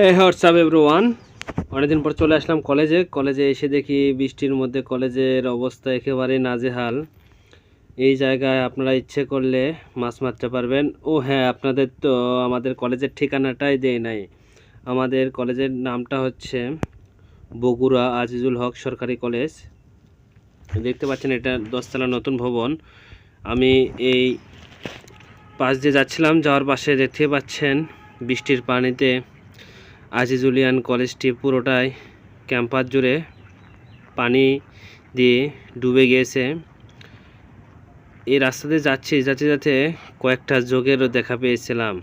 হ্যাঁ WhatsApp everyone অনেকদিন পর চলে আসলাম কলেজে। কলেজে এসে দেখি বৃষ্টির মধ্যে কলেজের অবস্থা একেবারে নাজেহাল। এই জায়গায় আপনারা ইচ্ছে করলে মাছ মারতে পারবেন। ও হ্যাঁ আপনাদের তো আমাদের কলেজের ঠিকানাটাই দেয় নাই। আমাদের কলেজের নামটা হচ্ছে বগুড়া আজিজুল হক সরকারি কলেজ। দেখতে পাচ্ছেন, এটা দশতলা নতুন ভবন। আমি এই পাশ দিয়ে যাচ্ছিলাম, যাওয়ার পাশে দেখতে পাচ্ছেন বৃষ্টির পানিতে আজিজুলিয়ান কলেজটি পুরোটাই ক্যাম্পাস জুড়ে পানি দিয়ে ডুবে গিয়েছে এই রাস্তা দিয়ে যাচ্ছি যাতে যাতে কয়েকটা যোগেরও দেখা পেয়েছিলাম।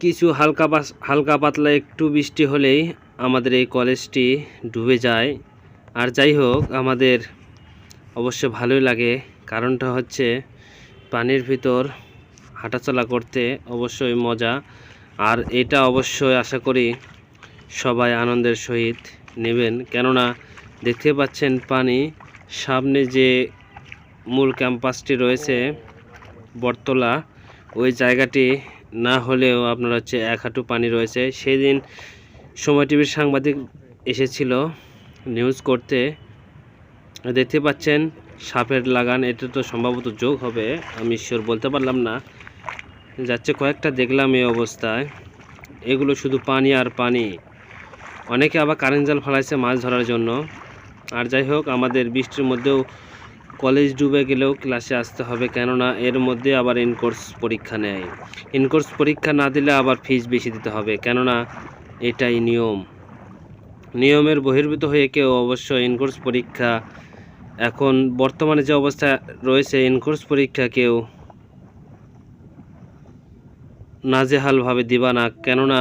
কিছু হালকা হালকা পাতলা একটু বৃষ্টি হলেই আমাদের এই কলেজটি ডুবে যায়। আর যাই হোক, আমাদের অবশ্য ভালোই লাগে। কারণটা হচ্ছে পানির ভিতর হাঁটাচলা করতে অবশ্যই মজা। আর এটা অবশ্যই আশা করি সবাই আনন্দের সহিত নেবেন। কেননা দেখতে পাচ্ছেন পানি, সামনে যে মূল ক্যাম্পাসটি রয়েছে, বটতলা, ওই জায়গাটি না হলেও আপনার হচ্ছে এক হাঁটু পানি রয়েছে। সেদিন সময় টিভির সাংবাদিক এসেছিল নিউজ করতে। দেখতে পাচ্ছেন সাপের লাগান, এটা তো সম্ভবত যোগ হবে, আমি ঈশ্বর বলতে পারলাম না। যাচ্ছে কয়েকটা দেখলাম এই অবস্থায়। এগুলো শুধু পানি আর পানি। অনেকে আবার কারেন্ট জাল ফেলাইছে মাছ ধরার জন্য। আর যাই হোক, আমাদের বৃষ্টির মধ্যেও কলেজ ডুবে গেলেও ক্লাসে আসতে হবে, কেননা এর মধ্যে আবার ইনকোর্স পরীক্ষা নেয়। ইনকোর্স পরীক্ষা না দিলে আবার ফিস বেশি দিতে হবে, কেননা এটাই নিয়ম। নিয়মের বহির্ভূত হয়ে কেউ অবশ্য ইনকোর্স পরীক্ষা এখন বর্তমানে যে অবস্থা রয়েছে ইনকোর্স পরীক্ষা কেউ নাজেহালভাবে দিবা না। কেননা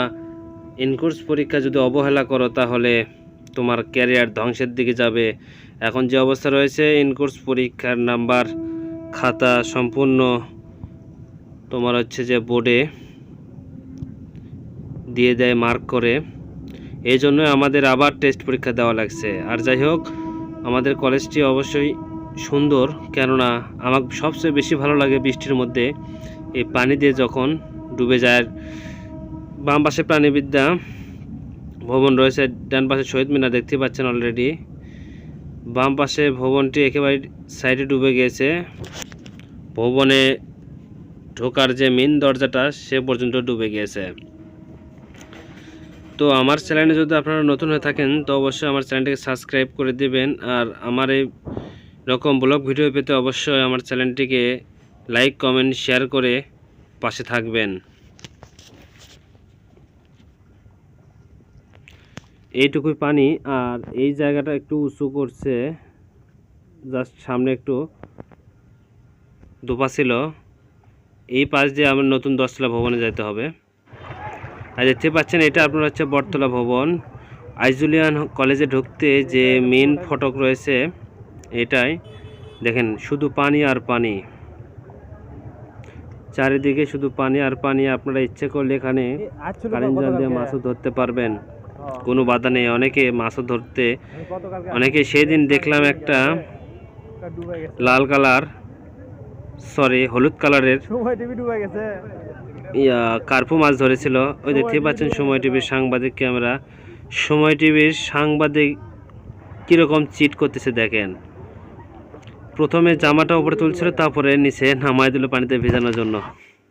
ইনকোর্স পরীক্ষা যদি অবহেলা করো, তাহলে তোমার ক্যারিয়ার ধ্বংসের দিকে যাবে। এখন যে অবস্থা রয়েছে ইনকোর্স পরীক্ষার নাম্বার, খাতা সম্পূর্ণ তোমার হচ্ছে যে বোর্ডে দিয়ে দেয় মার্ক করে। এই জন্য আমাদের আবার টেস্ট পরীক্ষা দেওয়া লাগছে। আর যাই হোক, আমাদের কলেজটি অবশ্যই সুন্দর। কেননা আমার সবচেয়ে বেশি ভালো লাগে বৃষ্টির মধ্যে। এই পানি দিয়ে যখন ডুবে যায়। বাম পাশে প্রাণীবিদ্যা ভবন রয়েছে, ডান পাশে শহীদ মিনার দেখতে পাচ্ছেন অলরেডি বাম পাশে ভবনটি একেবারে সাইডে ডুবে গিয়েছে ভবনে ঢোকার যে মেন দরজাটা, সে পর্যন্ত ডুবে গিয়েছে তো আমার চ্যানেলে যদি আপনারা নতুন হয়ে থাকেন, তো অবশ্যই আমার চ্যানেলটিকে সাবস্ক্রাইব করে দিবেন। আর আমার এই রকম ব্লগ ভিডিও পেতে অবশ্যই আমার চ্যানেলটিকে লাইক কমেন্ট শেয়ার করে পাশে থাকবেন। এইটুকুই পানি, আর এই জায়গাটা একটু উঁচু করছে, জাস্ট সামনে একটু দোপা ছিল। এই পাশ দিয়ে আমার নতুন দশতলা ভবনে যেতে হবে। আর দেখতে পাচ্ছেন, এটা আপনার হচ্ছে বটতলা ভবন। আইজুলিয়ান কলেজে ঢুকতে যে মেন ফটক রয়েছে, এটাই। দেখেন, শুধু পানি আর পানি। চারিদিকে শুধু পানি আর পানি আপনারা ইচ্ছে করলে এখানে কারেন্ট জাল দিয়ে মাছও ধরতে পারবেন। কোনো বাধা নেই অনেকে মাছও ধরতে। অনেকে সেদিন দেখলাম একটা লাল কালার সরি হলুদ কালারের। সময় টিভি ডুবে গেছে। ইয়া কার্পু মাছ ধরেছিল। ওই দেখতে পাচ্ছেন সময় টিভির সাংবাদিক ক্যামেরা। সময় টিভির সাংবাদিক কীরকম চিট করতেছে দেখেন। প্রথমে জামাটা উপরে তুলছিল তারপরে নিচে নামাই দিল পানিতে ভেজানোর জন্য।